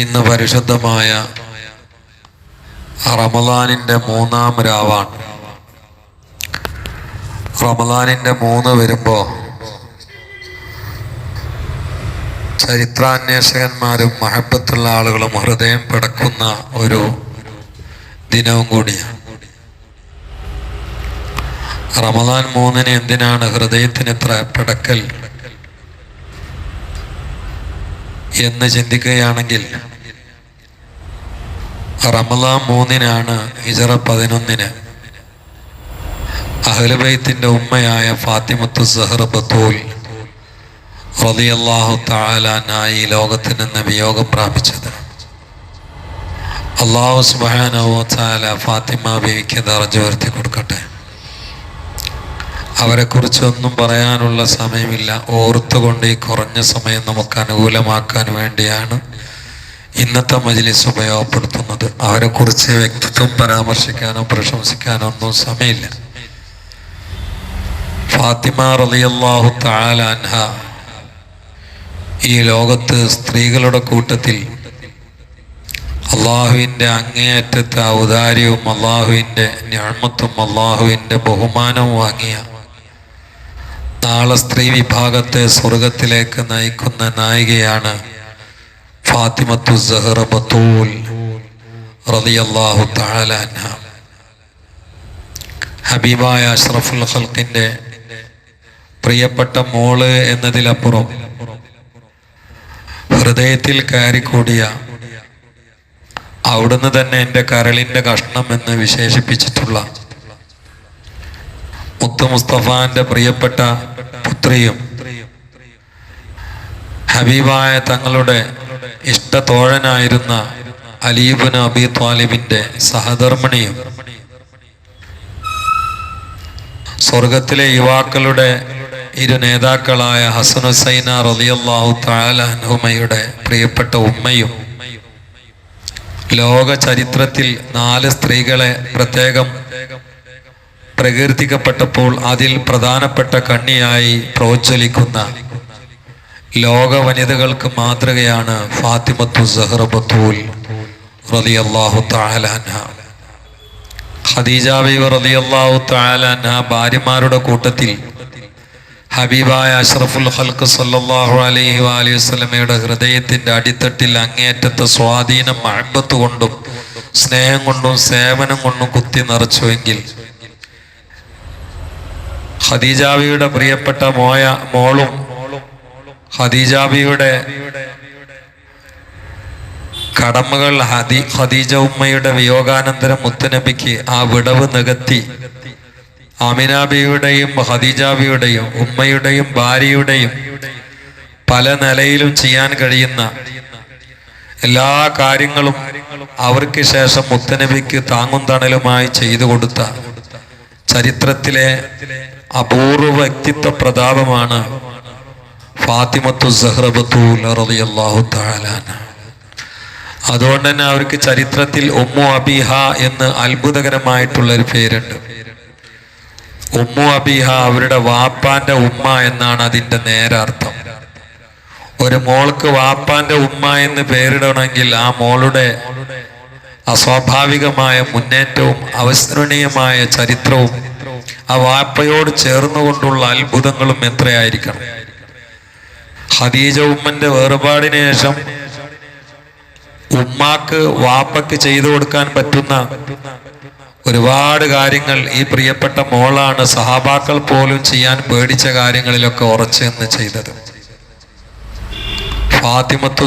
ഇന്ന് പരിശുദ്ധമായ റമദാനിന്റെ മൂന്നാം രാവാണ്. റമദാനിന്റെ മൂന്ന് വരുമ്പോൾ ചരിത്രാന്വേഷകന്മാരും മഹബത്തുള്ള ആളുകളും ഹൃദയം പിടക്കുന്ന ഒരു ദിനവും കൂടിയാണ്. റമദാൻ മൂന്നിന് എന്തിനാണ് ഹൃദയത്തിന് ഇത്ര പിടക്കൽ? എന്ന് ചിന്തിക്കുകയാണെങ്കിൽ റമദാൻ മൂന്നിനാണ് ഹിജറ പതിനൊന്നിന്. അഹ്ലബൈത്തിന്റെ ഉമ്മയായ ഫാത്തിമത്തു സഹർ ബത്തൂൽ റളിയല്ലാഹു താലാനായി ലോകത്തിൽ നിന്ന് വിയോഗം പ്രാപിച്ചത്. അള്ളാഹു സുബാനോ തആല ഫാത്തിമ ബിവിക്ക് ദർജ ഉയർത്തി കൊടുക്കട്ടെ. അവരെക്കുറിച്ചൊന്നും പറയാനുള്ള സമയമില്ല. ഓർത്തുകൊണ്ട് ഈ കുറഞ്ഞ സമയം നമുക്ക് അനുകൂലമാക്കാൻ വേണ്ടിയാണ് ഇന്നത്തെ മജ്ലിസ് ഉപയോഗപ്പെടുത്തുന്നത്. അവരെക്കുറിച്ച് വ്യക്തിത്വം പരാമർശിക്കാനോ പ്രശംസിക്കാനോ ഒന്നും സമയമില്ല. ഫാത്തിമ റളിയല്ലാഹു താലാൻഹ ഈ ലോകത്ത് സ്ത്രീകളുടെ കൂട്ടത്തിൽ അള്ളാഹുവിന്റെ അങ്ങേയറ്റത്തെ ഔദാര്യവും അള്ളാഹുവിന്റെ ഞാമത്തും അള്ളാഹുവിന്റെ ബഹുമാനവും വാങ്ങിയ നാളെ സ്ത്രീ വിഭാഗത്തെ സ്വർഗത്തിലേക്ക് നയിക്കുന്ന നായികയാണ് ഫാത്തിമത്തു സഹറ ബത്തൂൽ റളിയല്ലാഹു തആല അൻഹ. ഹബീബായ അഷ്റഫുൽ ഹൽക്കിന്റെ പ്രിയപ്പെട്ട മോൾ എന്നതിലപ്പുറം ഹൃദയത്തിൽ കയറിക്കൂടിയ അവിടുന്ന് തന്നെ എന്റെ കരളിന്റെ കഷ്ണം എന്ന് വിശേഷിപ്പിച്ചിട്ടുള്ള മുത്തു മുസ്തഫാന്റെ പ്രിയപ്പെട്ട പുത്രിയും ഹബീബായ തങ്ങളുടെ ഇഷ്ടത്തോഴനായിരുന്ന അലീബുൻ അബി ത്വാലിബിന്റെ സഹധർമ്മിണിയും സ്വർഗത്തിലെ യുവാക്കളുടെ ഇരു നേതാക്കളായ ഹസൻ ഹുസൈന റളിയല്ലാഹു തആല അൻഹുമയുടെ പ്രിയപ്പെട്ട ഉമ്മയും ലോക ചരിത്രത്തിൽ നാല് സ്ത്രീകളെ പ്രത്യേകം പ്രകീർത്തിക്കപ്പെട്ടപ്പോൾ അതിൽ പ്രധാനപ്പെട്ട കണ്ണിയായി പ്രോജ്വലിക്കുന്ന ലോക വനിതകൾക്ക് മാതൃകയാണ് ഫാത്തിമത്തു സഹ്റ ബത്തൂൽ റളിയല്ലാഹു തആല അൻഹ. ഖദീജ ബീവി റളിയല്ലാഹു തആല അൻഹ ഭാര്യമാരുടെ കൂട്ടത്തിൽ ഹബീബായ അഷ്റഫുൽ ഹൽക്ക് സല്ലാഹു അലൈഹി വഅലിഹി വസ്ലമയുടെ ഹൃദയത്തിന്റെ അടിത്തട്ടിൽ അങ്ങേയറ്റത്തെ സ്വാധീനം മഹബത്ത് കൊണ്ടും സ്നേഹം കൊണ്ടും സേവനം കൊണ്ടും കുത്തി നിറച്ചുവെങ്കിൽ ഖദീജാബിയുടെ പ്രിയപ്പെട്ട മോയ മോളും ഹദീജാബിയുടെ കടമകൾ ഹദി ഹദീജ ഉമ്മയുടെ വിയോഗാനന്തരം മുത്തനബിക്ക് ആ വിടവ് നികത്തി. അമിനാബിയുടെയും ഹദീജാബിയുടെയും ഉമ്മയുടെയും ഭാര്യയുടെയും പല നിലയിലും ചെയ്യാൻ കഴിയുന്ന എല്ലാ കാര്യങ്ങളും അവർക്ക് ശേഷം മുത്തനബിക്ക് താങ്ങും തണലുമായി ചെയ്തു കൊടുത്ത ചരിത്രത്തിലെ അപൂർവ വ്യക്തിത്വ പ്രതാപമാണ് ഫാത്തിമത്തു തആല അൻഹ. അതുകൊണ്ട് തന്നെ അവർക്ക് ചരിത്രത്തിൽ ഉമ്മു അബിഹ എന്ന് അത്ഭുതകരമായിട്ടുള്ള ഒരു പേരുണ്ട് ഉമ്മു അബിഹ അവരുടെ വാപ്പാന്റെ ഉമ്മ എന്നാണ് അതിന്റെ നേരർത്ഥം ഒരു മോൾക്ക് വാപ്പാന്റെ ഉമ്മ എന്ന് പേരിടണമെങ്കിൽ ആ മോളുടെ അസ്വാഭാവികമായ മുന്നേറ്റവും അവസ്മരണീയമായ ചരിത്രവും ആ വാപ്പയോട് ചേർന്നുകൊണ്ടുള്ള അത്ഭുതങ്ങളും എത്രയായിരിക്കണം? ഹദീജ ഉമ്മന്റെ വേർപാടിന് ശേഷം ഉമ്മാക്ക് വാപ്പക്ക് ചെയ്തു കൊടുക്കാൻ പറ്റുന്ന ഒരുപാട് കാര്യങ്ങൾ ഈ പ്രിയപ്പെട്ട മോളാണ് സഹാബാക്കൾ പോലും ചെയ്യാൻ പേടിച്ച കാര്യങ്ങളിലൊക്കെ ഉറച്ചു നിന്ന് ചെയ്തത്. ഫാത്തിമത്തു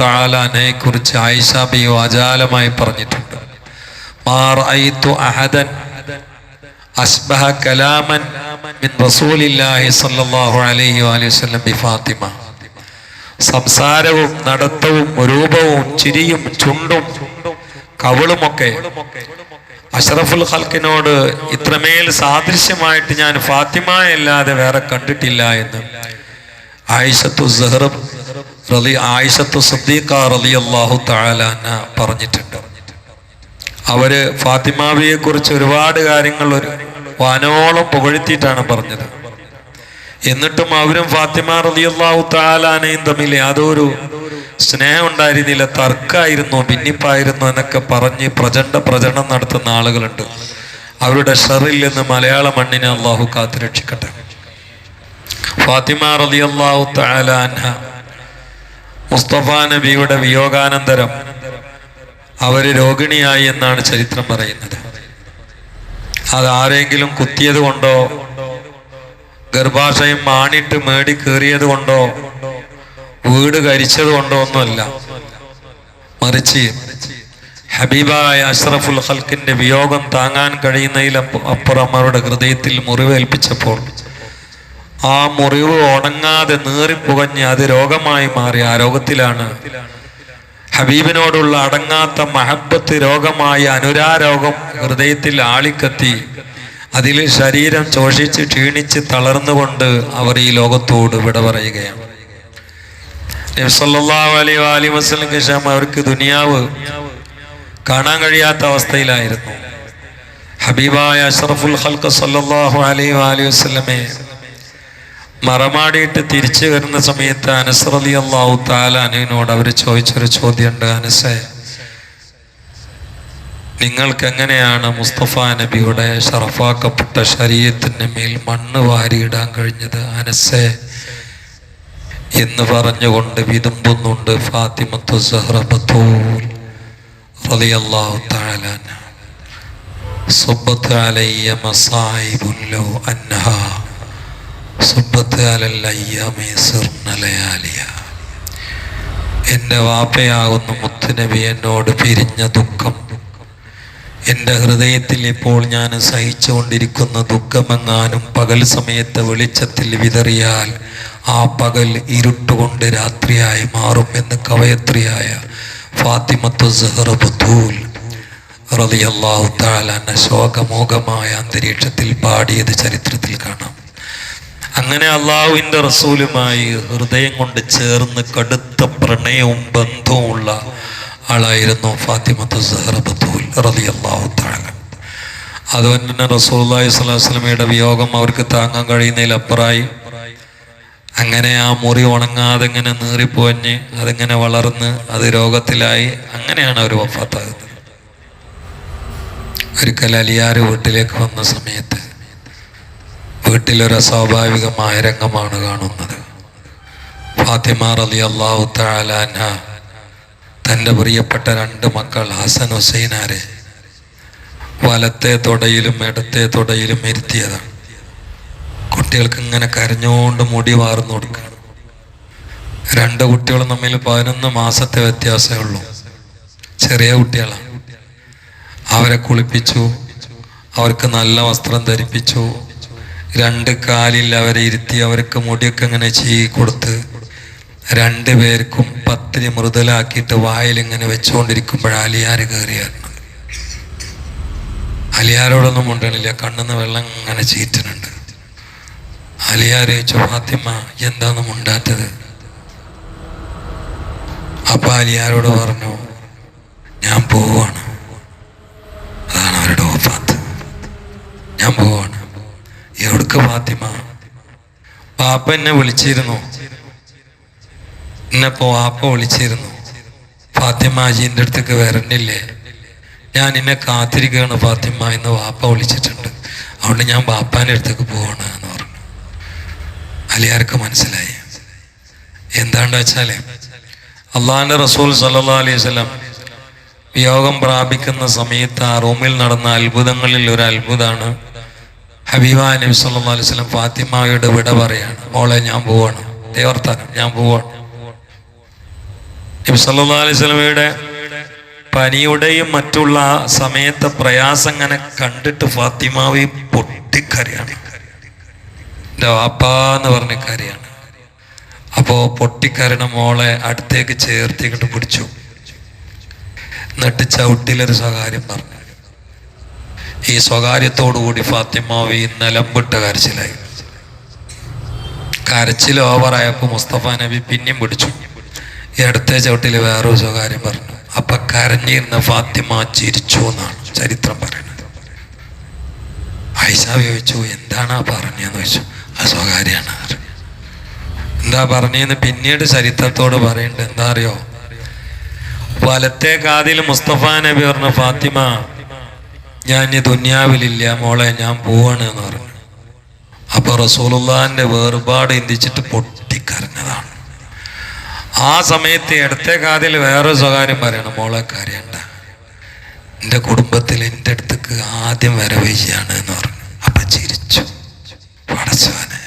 തആല അനയെ കുറിച്ച് ആയിഷ ബി വാചാലമായി പറഞ്ഞിട്ടുണ്ട്. മാർ അഹദൻ അസ്ബഹ കലാമൻ മിൻ റസൂലില്ലാഹി സല്ലല്ലാഹു അലൈഹി വഅലൈഹി വസല്ലം ബി ഫാത്തിമ. സംസാരവും നടത്തവും രൂപവും ചിരിയും ചുണ്ടും കവളുമൊക്കെ അഷ്റഫുൽ ഖൽക്കിനോട് ഇത്രമേൽ സാദൃശ്യമായിട്ട് ഞാൻ ഫാത്തിമ അല്ലാതെ വേറെ കണ്ടിട്ടില്ല എന്ന്. ആയിഷത്തു സഹ്റബ് റലി ആയിഷത്തു സദ്ദീഖ റളിയല്ലാഹു തആല പറഞ്ഞിട്ടുണ്ട്. അവർ ഫാത്തിമാവിയെ കുറിച്ച് ഒരുപാട് കാര്യങ്ങൾ ഒരു വാനോളം പുകഴ്ത്തിയിട്ടാണ് പറഞ്ഞത്. എന്നിട്ടും അവരും ഫാത്തിമ റലിയല്ലാഹു താലാനയും തമ്മിൽ യാതൊരു സ്നേഹം ഉണ്ടായിരുന്നില്ല തർക്കമായിരുന്നു ഭിന്നിപ്പായിരുന്നു എന്നൊക്കെ പറഞ്ഞ് പ്രചണ്ഡ പ്രചരണം നടത്തുന്ന ആളുകളുണ്ട്. അവരുടെ ഷറിൽ നിന്ന് മലയാള മണ്ണിനെ അള്ളാഹു കാത്തുരക്ഷിക്കട്ടെ ഫാത്തിമ റലിയല്ലാഹു താലാന മുസ്തഫ നബിയുടെ വിയോഗാനന്തരം അവർ രോഗിണിയായി എന്നാണ് ചരിത്രം പറയുന്നത്. അത് ആരെങ്കിലും കുത്തിയത് കൊണ്ടോ ഗർഭാശയം മാണിട്ട് മേടി കയറിയത് കൊണ്ടോ വീട് കരിച്ചത് കൊണ്ടോ ഒന്നുമല്ല. മറിച്ച് ഹബീബായ അഷ്റഫുൽ ഹൽക്കിന്റെ വിയോഗം താങ്ങാൻ കഴിയുന്നതിൽ അപ്പുറം അവരുടെ ഹൃദയത്തിൽ മുറിവേൽപ്പിച്ചപ്പോൾ ആ മുറിവ് ഉണങ്ങാതെ നീറിപ്പുകഞ്ഞ് അത് രോഗമായി മാറി. ആ രോഗത്തിലാണ് ഹബീബിനോടുള്ള അടങ്ങാത്ത മഹബത്ത് രോഗമായ അനുരാരോഗം ഹൃദയത്തിൽ ആളിക്കത്തി. അതിൽ ശരീരം ശോഷിച്ച് ക്ഷീണിച്ച് തളർന്നുകൊണ്ട് അവർ ഈ ലോകത്തോട് വിട പറയുകയാണ്. അലൈ അലി വസ്ലം ശേഷം അവർക്ക് ദുനിയാവ് കാണാൻ കഴിയാത്ത അവസ്ഥയിലായിരുന്നു. ഹബീബായ അഷറഫുൽ ഹൽക്ക് സല്ലാഹു അലൈ അലി വസ്ലമെ മറമാടിയിട്ട് തിരിച്ചു വരുന്ന സമയത്ത് അനസ് അലി അള്ളാഹു താലാനുവിനോട് അവർ ചോദിച്ചൊരു ചോദ്യമുണ്ട്. അനസെ നിങ്ങൾക്ക് എങ്ങനെയാണ് മുസ്തഫ നബിയുടെ ഷറഫാക്കപ്പെട്ട ശരീരത്തിന് മേൽ മണ്ണ് വാരിയിടാൻ കഴിഞ്ഞത്? അനസെ എന്ന് പറഞ്ഞുകൊണ്ട് വിതുമ്പുന്നുണ്ട് ഫാത്തിമത്തു അൻഹ. സുബ്ബത്ത് അലയ്യ അൻഹ. എന്റെ വാപ്പയാകുന്ന മുത്തുനബി എന്നോട് പിരിഞ്ഞ ദുഃഖം. എന്റെ ഹൃദയത്തിൽ ഇപ്പോൾ ഞാൻ സഹിച്ചുകൊണ്ടിരിക്കുന്ന ദുഃഖമെങ്ങാനും പകൽ സമയത്ത് വെളിച്ചത്തിൽ വിതറിയാൽ ആ പകൽ ഇരുട്ടുകൊണ്ട് രാത്രിയായി മാറും എന്ന് കവയത്രിയായ ഫാത്തിമത്തു അൻഹ അന്തരീക്ഷത്തിൽ പാടിയത് ചരിത്രത്തിൽ കാണാം. അങ്ങനെ അള്ളാഹുവിന്റെ റസൂലുമായി ഹൃദയം കൊണ്ട് ചേർന്ന് കടുത്ത പ്രണയവും ബന്ധവുമുള്ള ആളായിരുന്നു ഫാത്തിമത്ത് സഹറബത്തൂൽ റതി അള്ളാഹു താഴ അതുകൊണ്ട് തന്നെ റസൂല്ലാഹി സ്വലാഹു വസ്ലമയുടെ വിയോഗം അവർക്ക് താങ്ങാൻ കഴിയുന്നതിലപ്പുറമായി അങ്ങനെ ആ മുറി ഉണങ്ങാതെ ഇങ്ങനെ നീറിപ്പോഞ്ഞ് അതിങ്ങനെ വളർന്ന് അത് രോഗത്തിലായി അങ്ങനെയാണ് അവർ വഫാത്താകുന്നത്. ഒരിക്കൽ അലിയാർ വീട്ടിലേക്ക് വന്ന സമയത്ത് വീട്ടിലൊരു സ്വാഭാവികമായ രംഗമാണ് കാണുന്നത്. ഫാത്തിമ റലി അള്ളാഹു തആലാൻഹ തന്റെ പ്രിയപ്പെട്ട രണ്ട് മക്കൾ ഹസൻ ഹുസൈനാരെ വലത്തെ തുടയിലും ഇടത്തെ തുടയിലും ഇരുത്തിയതാണ്. കുട്ടികൾക്ക് ഇങ്ങനെ കരഞ്ഞുകൊണ്ട് മുടി വാർന്നു കൊടുക്കുകയാണ് രണ്ട് കുട്ടികളും തമ്മിൽ പതിനൊന്ന് മാസത്തെ വ്യത്യാസമേ ഉള്ളൂ. ചെറിയ കുട്ടികളാണ്. അവരെ കുളിപ്പിച്ചു അവർക്ക് നല്ല വസ്ത്രം ധരിപ്പിച്ചു രണ്ട് കാലിൽ അവരെ ഇരുത്തി അവർക്ക് മുടിയൊക്കെ ഇങ്ങനെ ചെയ്യി കൊടുത്ത് രണ്ട് പേർക്കും പത്തിരി മൃദുലാക്കിയിട്ട് വായിൽ ഇങ്ങനെ വെച്ചുകൊണ്ടിരിക്കുമ്പോൾ അലിയാർ കയറിയായിരുന്നു അലിയാരോടൊന്നും മുണ്ടണില്ല. കണ്ണെന്ന് വെള്ളം ഇങ്ങനെ ചീറ്റുന്നുണ്ട് അലിയാർ ചോദിച്ചു ഫാത്തിമ എന്താന്ന് മുണ്ടാത്തത്? അപ്പൊ അലിയാരോട് പറഞ്ഞു ഞാൻ പോവാണ് അതാണ് അവരുടെ ഓഫാത്ത് ഞാൻ പോവാണ് എവിടേക്ക് ഫാത്തിമ. പാപ്പ എന്നെ വിളിച്ചിരുന്നു. എന്നെ വാപ്പ വിളിച്ചിരുന്നു. ഫാത്തിമ അജീന്റെ അടുത്തേക്ക് വരണ്ടില്ലേ ഞാൻ എന്നെ കാത്തിരിക്കുകയാണ് ഫാത്തിമ എന്ന് വാപ്പ വിളിച്ചിട്ടുണ്ട്. അതുകൊണ്ട് ഞാൻ ബാപ്പാന്റെ അടുത്തേക്ക് പോവാണ് എന്ന് പറഞ്ഞു. അലിയാർക്ക് മനസ്സിലായി. എന്താണെന്ന് വെച്ചാൽ അള്ളാഹാന്റെ റസൂൽ സല്ലാ അലൈഹി സ്വലം വിയോഗം പ്രാപിക്കുന്ന സമയത്ത് ആ റൂമിൽ നടന്ന അത്ഭുതങ്ങളിൽ ഒരു അത്ഭുതമാണ് ഹബീബ നബി സല്ലല്ലാഹു അലൈഹി വസല്ലം ഫാത്തിമയുടെ വിട പറയാണ്. മോളെ ഞാൻ പോവാണ്. ദേവർത്താനം ഞാൻ പോവാണ്. നബി സല്ലല്ലാഹു അലൈഹി വസല്ലമയുടെ പനിയുടെയും മറ്റുള്ള സമയത്തെ പ്രയാസം അങ്ങനെ കണ്ടിട്ട് ഫാത്തിമാവി പൊട്ടിക്കരയാണ്. എന്റെ വാപ്പാന്ന് പറഞ്ഞ കരയാണ് അപ്പോ പൊട്ടിക്കരണ മോളെ അടുത്തേക്ക് ചേർത്തിക്കിട്ട് പിടിച്ചു. എന്നിട്ട് ചവിട്ടിലൊരു സ്വകാര്യം പറഞ്ഞു. ഈ സ്വകാര്യത്തോടുകൂടി ഫാത്തിമാവി നിലമ്പിട്ട് കരച്ചിലായി. കരച്ചിൽ ഓവറായപ്പോൾ മുസ്തഫ നബി പിന്നെയും പിടിച്ചു. ഈ അടുത്ത ചവിട്ടിൽ വേറൊരു സ്വകാര്യം പറഞ്ഞു. അപ്പൊ കരഞ്ഞിരുന്ന ഫാത്തിമ ചിരിച്ചു എന്നാണ് ചരിത്രം പറയുന്നത്. ഐഷ ചോദിച്ചു എന്താണ് പറഞ്ഞതെന്ന് ചോദിച്ചു ആ സ്വകാര്യാണ്. എന്താ പറഞ്ഞതെന്ന് പിന്നീട് ചരിത്രത്തോട് പറയുന്നുണ്ട് എന്താ അറിയോ? വലത്തെ കാതിൽ മുസ്തഫ നബി പറഞ്ഞു ഫാത്തിമ ഞാൻ ഇനി ദുന്യാവിലില്ല മോളെ ഞാൻ പോവാണ് എന്ന് പറഞ്ഞു. അപ്പൊ റസൂലുള്ളാന്റെ വേർപാട് ഇന്തിച്ചിട്ട് പൊട്ടിക്കരഞ്ഞതാണ്. ആ സമയത്ത് ഇടത്തെ കാതിൽ വേറൊരു സ്വകാര്യം പറയണം മോളെ കരയണ്ട. എന്റെ കുടുംബത്തിൽ എന്റെ അടുത്തേക്ക് ആദ്യം വരവേശിയാണ് എന്ന് പറഞ്ഞു. അപ്പൊ ചിരിച്ചു. പടച്ചവനെ.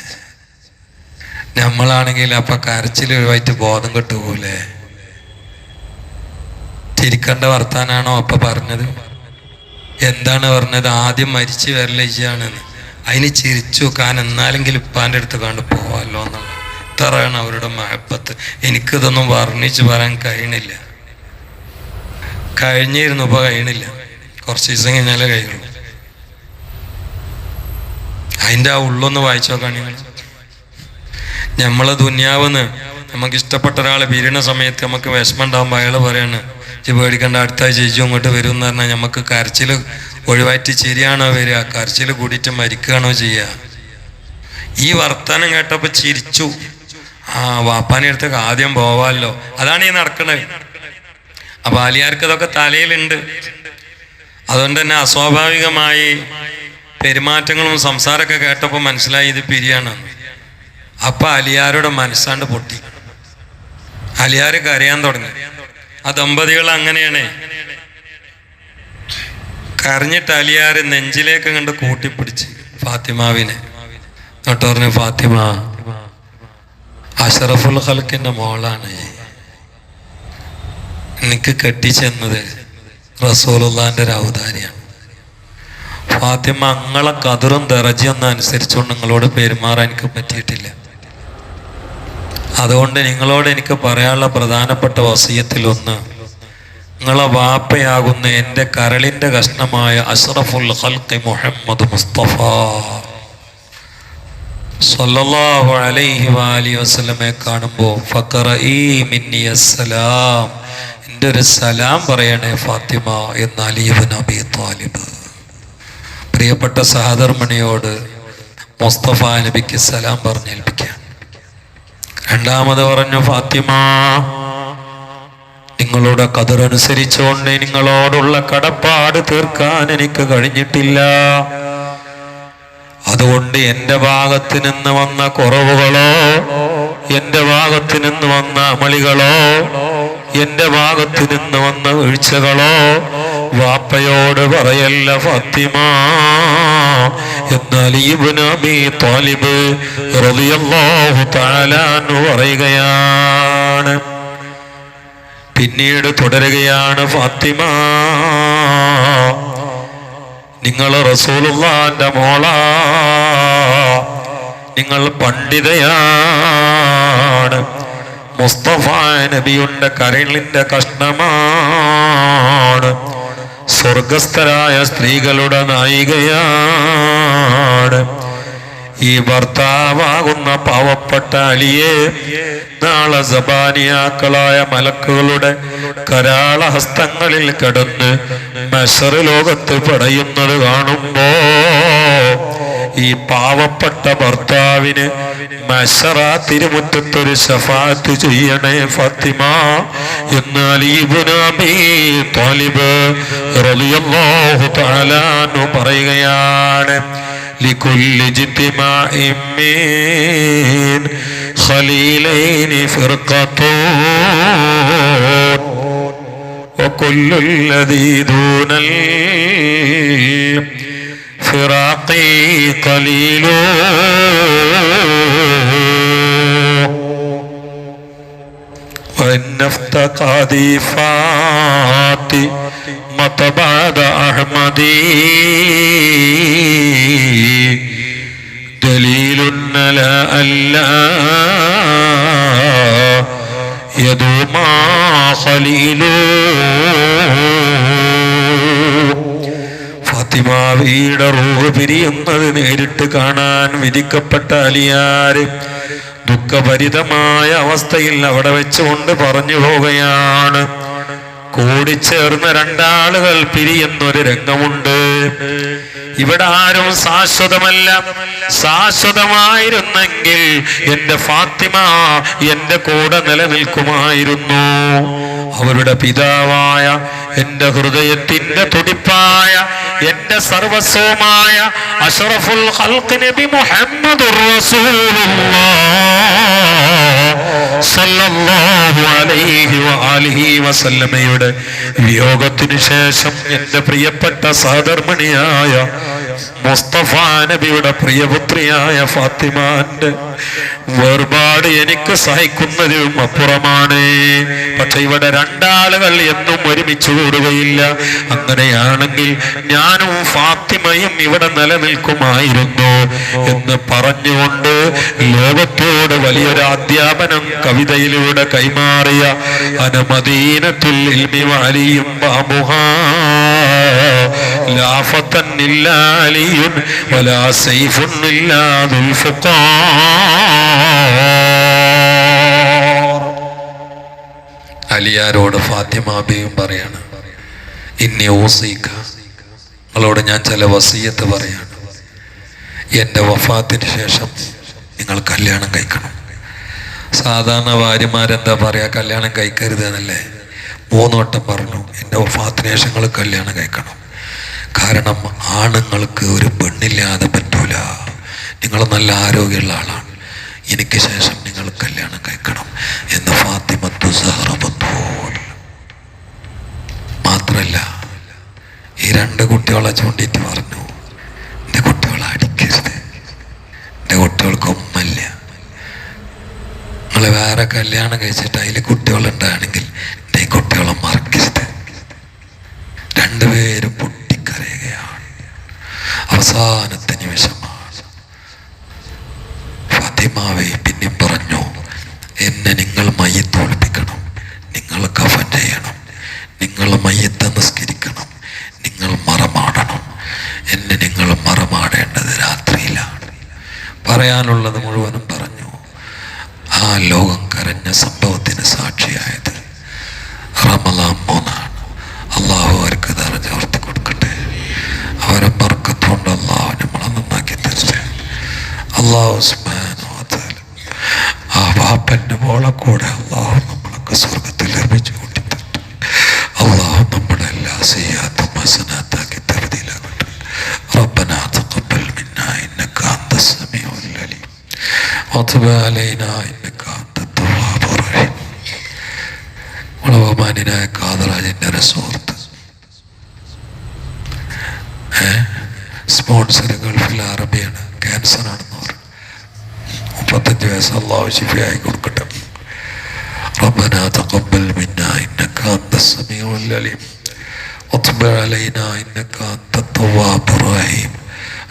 നമ്മളാണെങ്കിൽ അപ്പൊ ഒഴിവായിട്ട് ബോധം കിട്ടുപോലെ ചിരിക്കേണ്ട വർത്താനാണോ അപ്പൊ പറഞ്ഞത്? എന്താണ് പറഞ്ഞത്? ആദ്യം മരിച്ചു വരലേച്ചാണെന്ന് അതിന് ചിരിച്ചു കാൻ എന്നാലെങ്കിലും ഇപ്പാന്റെ അടുത്ത് കണ്ട് പോവാമല്ലോ എന്നുള്ള ഇത്രയാണ് അവരുടെ മഹപ്പത്ത് എനിക്കിതൊന്നും വർണിച്ച് പറയാൻ കഴിയണില്ല. കഴിഞ്ഞിരുന്നു ഇപ്പൊ കഴിയണില്ല. കുറച്ച് ദിവസം കഴിഞ്ഞാലേ കഴിയുള്ളൂ. അതിന്റെ ആ ഉള്ളൊന്ന് വായിച്ചു നിങ്ങൾ നമ്മളെ ദുന്യാവെന്ന് നമുക്ക് ഇഷ്ടപ്പെട്ട ഒരാളെ വീരണ സമയത്ത് നമുക്ക് വിഷമം ഉണ്ടാകുമ്പോൾ അയാൾ പറയാണ് ഇജ്ജ് പേടിക്കണ്ട അടുത്ത ആഴ്ച ചേച്ചി ഇങ്ങോട്ട് വരും എന്ന് പറഞ്ഞാൽ നമുക്ക് കരച്ചിൽ ഒഴിവായിട്ട് ചിരിയാണോ വരിക? കരച്ചിൽ കൂടിയിട്ട് മരിക്കുകയാണോ ചെയ്യുക ഈ വർത്തമാനം കേട്ടപ്പോൾ ചിരിച്ചു. ആ വാപ്പാന്റെ അടുത്തേക്ക് ആദ്യം പോവാമല്ലോ അതാണ് ഈ നടക്കണത് അപ്പൊ ആലിയാർക്ക് അതൊക്കെ തലയിലുണ്ട്. അതുകൊണ്ട് തന്നെ അസ്വാഭാവികമായി പെരുമാറ്റങ്ങളും സംസാരമൊക്കെ കേട്ടപ്പോൾ മനസ്സിലായി ഇത് പിരിയാണ്. അപ്പൊ അലിയാരുടെ മനസ്സാണ്ട് പൊട്ടി. അലിയാർ കരയാൻ തുടങ്ങി. ആ ദമ്പതികൾ അങ്ങനെയാണ്. കരഞ്ഞിട്ട് അലിയാര് നെഞ്ചിലേക്ക് കണ്ട് കൂട്ടിപ്പിടിച്ച് ഫാത്തിമാവിനെ. എന്നിട്ട് പറഞ്ഞു ഫാത്തിമ അഷറഫുൽ ഹൽക്കിന്റെ മോളാണ്. എനിക്ക് കെട്ടിച്ചെന്നത് റസൂലുള്ളാന്റെ ഒരു ഔദാര്യാണ് ഫാത്തിമ അങ്ങളെ കതിറും ദറജിയൊന്നും അനുസരിച്ചുകൊണ്ട് നിങ്ങളോട് പെരുമാറാൻ എനിക്ക് പറ്റിയിട്ടില്ല. അതുകൊണ്ട് നിങ്ങളോട് എനിക്ക് പറയാനുള്ള പ്രധാനപ്പെട്ട വസീയത്തിൽ ഒന്ന് നിങ്ങളെ വാപ്പയാകുന്ന എന്റെ കരളിന്റെ കഷ്ണമായ അഷ്റഫുൽ ഹൽക്കി മുഹമ്മദ് മുസ്തഫ സല്ലല്ലാഹു അലൈഹി വാലി വസ്ലമെ കാണുമ്പോൾ ഫക്കറ ഈ മിന്നി അസ്സലാം. എന്റെ ഒരു സലാം പറയണേ ഫാത്തിമ എന്ന അലീബ് അബി താലിബ് പ്രിയപ്പെട്ട സഹധർമ്മിണിയോട് മുസ്തഫ നബിക്ക് സലാം പറഞ്ഞേൽപ്പിക്കാം രണ്ടാമത് പറഞ്ഞു ഫാത്തിമ നിങ്ങളുടെ കതിരനുസരിച്ചുകൊണ്ട് നിങ്ങളോടുള്ള കടപ്പാട് തീർക്കാൻ എനിക്ക് കഴിഞ്ഞിട്ടില്ല. അതുകൊണ്ട് എന്റെ ഭാഗത്ത് നിന്ന് വന്ന കുറവുകളോ എന്റെ ഭാഗത്ത് നിന്ന് വന്ന അമളികളോ എന്റെ ഭാഗത്ത് നിന്ന് വന്ന വീഴ്ചകളോ വാപ്പയോട് പറയല്ല ഫാത്തിമ. എന്നാൽ അബീ താലിബ് റളിയല്ലാഹു അൻഹു പറയുകയാണ് പിന്നീട് തുടരുകയാണ് ഫാത്തിമ. നിങ്ങൾ റസൂലുള്ളാന്റെ മോള. നിങ്ങൾ പണ്ഡിതയാണ്. മുസ്തഫ നബിയുടെ കരളിന്റെ കഷ്ണമാണ് സ്വർഗസ്ഥരായ സ്ത്രീകളുടെ നായികയാണ്. ഈ ഭർത്താവാകുന്ന പാവപ്പെട്ട അലിയെ നാളെ സബാനിയാക്കളായ മലക്കുകളുടെ കരാള ഹസ്തങ്ങളിൽ കിടന്ന് മെഷർ ലോകത്ത് പടയുന്നത് കാണുമ്പോ ഈ പാവപ്പെട്ട ഭർത്താവിന് മഷറ തിരുമുറ്റത്തൊരു ശഫാത്ത് ചെയ്യണേ ഫാത്തിമ എന്നാൽ ഇബ്നു താലിബ് റളിയല്ലാഹു തആല അൻഹു പറയുകയാണ് لكل اجتماع من خليلين فرقة وكل الذي دون الفراق قليل. وإن افتقادي فاطمة بعد أحمدي. دليل على ألا يدوم خليل ഫാത്തിമാവിയുടെ റൂഹ് പിരിയുന്നത് നേരിട്ട് കാണാൻ വിധിക്കപ്പെട്ട അലിയാര് ദുഃഖഭരിതമായ അവസ്ഥയിൽ അവിടെ വെച്ചുകൊണ്ട് പറഞ്ഞു പോവുകയാണ്. കൂടിച്ചേർന്ന രണ്ടാളുകൾ പിരിയുന്നൊരു രംഗമുണ്ട്. ഇവിടെ ആരും ശാശ്വതമല്ല. ശാശ്വതമായിരുന്നെങ്കിൽ എന്റെ ഫാത്തിമ എന്റെ കൂടെ നിലനിൽക്കുമായിരുന്നു. അവരുടെ പിതാവായ എന്റെ ഹൃദയത്തിന്റെ തുടിപ്പായ എന്റെ സർവസ്വമായ അഷറഫുൽ ഖൽഖ് നബി മുഹമ്മദ് വസല്ലമയുടെ വിയോഗത്തിനു ശേഷം എന്റെ പ്രിയപ്പെട്ട സഹധർമ്മിണിയായ മുസ്തഫ നബിയുടെ പ്രിയപുത്രിയായ ഫാത്തിമാന്റെ വേർപാട് എനിക്ക് സഹിക്കുന്നതിനും അപ്പുറമാണ്. പക്ഷെ ഇവിടെ രണ്ടാളുകൾ എന്നും ഒരുമിച്ച് കൂടുകയില്ല. അങ്ങനെയാണെങ്കിൽ ഞാനും ഫാത്തിമയും ഇവിടെ നിലനിൽക്കുമായിരുന്നു എന്ന് പറഞ്ഞുകൊണ്ട് ലോകത്തോട് വലിയൊരു അധ്യാപനം കവിതയിലൂടെ കൈമാറിയ അനമദീനത്തിൽ ഇൽമി വലിയും ബാബുഹാ ലാഫത്തൻ ഇല്ലാ അലിയുൻ വലാ സൈഫുൻ ഇല്ലാ ദുൽഫുഖാർ അലിയാരോട് ഫാത്തിമാബിയും പറയാണ് ഇന്നി ഓസീക്ക നിങ്ങളോട് ഞാൻ ചില വസീയത്ത് പറയാണ്. എന്റെ വഫാത്തിന് ശേഷം നിങ്ങൾ കല്യാണം കഴിക്കണം. സാധാരണ ഭാര്യമാരെന്താ പറയാ? കല്യാണം കഴിക്കരുത് എന്നല്ലേ? മൂന്ന് വട്ടം പറഞ്ഞു എന്റെ നിങ്ങൾ കല്യാണം കഴിക്കണം. കാരണം ആണുങ്ങൾക്ക് ഒരു പെണ്ണില്ലാതെ പറ്റൂല. നിങ്ങൾ നല്ല ആരോഗ്യമുള്ള ആളാണ്. എനിക്ക് ശേഷം നിങ്ങൾ കല്യാണം കഴിക്കണം. എന്ന് ഫാത്തിമത്തു സഹറബത്തോൽ മാത്രല്ല ഈ രണ്ട് കുട്ടികളെ ചൂണ്ടിയിട്ട് പറഞ്ഞു എന്റെ കുട്ടികളെ അടിക്കരുത്. എന്റെ കുട്ടികൾക്ക് ഉമ്മല്ല നിങ്ങൾ വേറെ കല്യാണം കഴിച്ചിട്ട് അതിൽ കുട്ടികളുണ്ടാണെങ്കിൽ കുട്ടികളെ മറക്കരുത് രണ്ടുപേരും പൊട്ടിക്കരയുകയാണ്. അവസാനത്തെ നിമിഷമാണ്. ഫാത്തിമാവെ പിന്നെ പറഞ്ഞു എന്നെ നിങ്ങൾ മയ്യത്ത് ഒളിപ്പിക്കണം നിങ്ങൾ കഫൻ ചെയ്യണം. നിങ്ങൾ മയ്യത്ത് നിസ്കരിക്കണം. നിങ്ങൾ മറമാടണം. എന്നെ നിങ്ങൾ മറമാടേണ്ടത് രാത്രിയിലാണ്. പറയാനുള്ളത് وتب علينا إنك أنت التواب الرحيم വളവമാനായ കാതറാജിൻ്റെ ഒരു സുഹൃത്ത് സ്പോൺസർ ഗൾഫിൽ അറബിയാണ് ക്യാൻസർ ആണെന്ന് പറഞ്ഞു മുപ്പത്തഞ്ച് വയസ്സ് അള്ളാഹു ശിഫയായി കൊടുക്കട്ടെ ربنا تقبل منا إنك أنت السميع العليم وتب علينا إنك أنت التواب الرحيم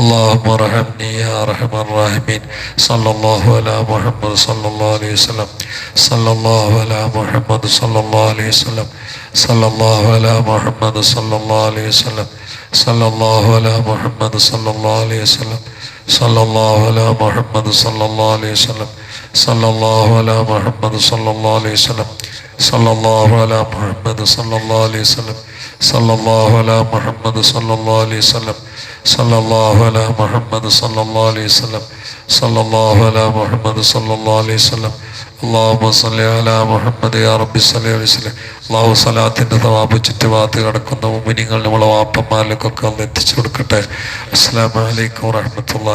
اللهم ارحمني يا أرحم الراحمين صلى الله على محمد صلى الله عليه وسلم صلى الله على محمد صلى الله عليه وسلم صلى الله على محمد صلى الله عليه وسلم صلى الله على محمد صلى الله عليه وسلم صلى الله على محمد صلى الله عليه وسلم صلى الله على محمد صلى الله عليه وسلم صلى الله على محمد صلى الله عليه وسلم صلى الله على محمد صلى الله عليه وسلم സല്ലാഹു അല മുഹമ്മദ് സല്ലാ അലൈഹി സ്വലം സല്ലാഹു അല മുഹമ്മദ് സല്ലാ അലൈഹി സ്വലം അള്ളാഹു സല്ലി അല മുഹമ്മദ് യാ റബ്ബി സല്ലി അലൈഹി സ്വലം അള്ളാഹു സലാത്തിന്റെ തവാബ് ചുറ്റുഭാഗത്ത് കിടക്കുന്ന മുമിനിങ്ങൾ നമ്മളെ വാപ്പന്മാരിലേക്കൊക്കെ ഒന്ന് എത്തിച്ചു കൊടുക്കട്ടെ. അസ്സാം വലൈക്കും വാഹമത്തുള്ള